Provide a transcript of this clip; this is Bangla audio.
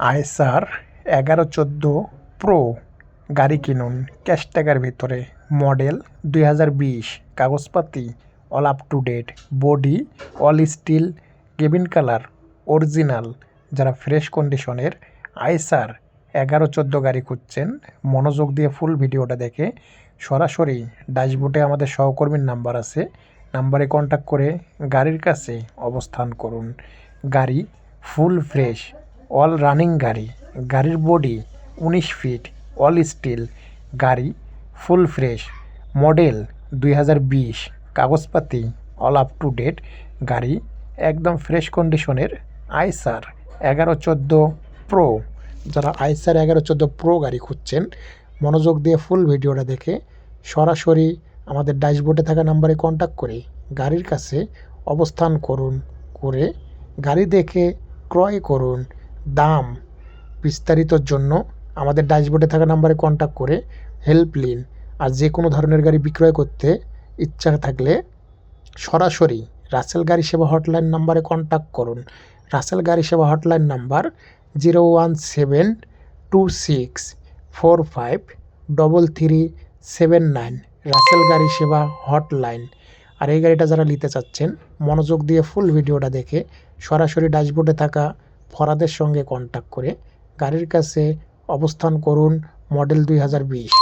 আইসার এগারো চোদ্দ প্রো গাড়ি কিনুন। ক্যাশ ভিতরে মডেল দুই হাজার বিশ, কাগজপাতি all up to date, body all steel, cabin colour, original. যারা ফ্রেশ কন্ডিশনের আইসার এগারো চোদ্দ গাড়ি খুঁজছেন, মনোযোগ দিয়ে ফুল ভিডিওটা দেখে সরাসরি ড্যাশবোর্ডে আমাদের সহকর্মীর নাম্বার আছে। নাম্বারে কন্ট্যাক্ট করে গাড়ির কাছে অবস্থান করুন। গাড়ি ফুল ফ্রেশ অল রানিং গাড়ি, গাড়ির বডি উনিশ ফিট অল স্টিল গাড়ি ফুল ফ্রেশ মডেল দুই হাজার বিশ, কাগজপাতি অল আপ টু ডেট গাড়ি একদম ফ্রেশ কন্ডিশনের আইসার এগারো চোদ্দ প্রো যারা আইসার এগারো চোদ্দ প্রো গাড়ি খুঁজছেন, মনোযোগ দিয়ে ফুল ভিডিওটা দেখে সরাসরি আমাদের ড্যাশবোর্ডে থাকা নাম্বারে কন্ট্যাক্ট করে গাড়ির কাছে অবস্থান করুন, করে গাড়ি দেখে ক্রয় করুন। দাম বিস্তারিতর জন্য আমাদের ড্যাশবোর্ডে থাকা নাম্বারে কন্ট্যাক্ট করে হেল্প নিন। আর যে কোনো ধরনের গাড়ি বিক্রয় করতে ইচ্ছা থাকলে সরাসরি রাসেল গাড়ি সেবা হটলাইন নাম্বারে কন্ট্যাক্ট করুন। রাসেল গাড়ি সেবা hotline number zero one seven two six four five double three seven nine Rasel গাড়ি সেবা হটলাইন আর এই গাড়িটা যারা নিতে চাচ্ছেন, মনোযোগ দিয়ে ফুল ভিডিওটা দেখে সরাসরি ড্যাশবোর্ডে থাকা ফরাদের সঙ্গে কন্ট্যাক্ট করে গাড়ির কাছে অবস্থান করুন মডেল দুই হাজার বিশ।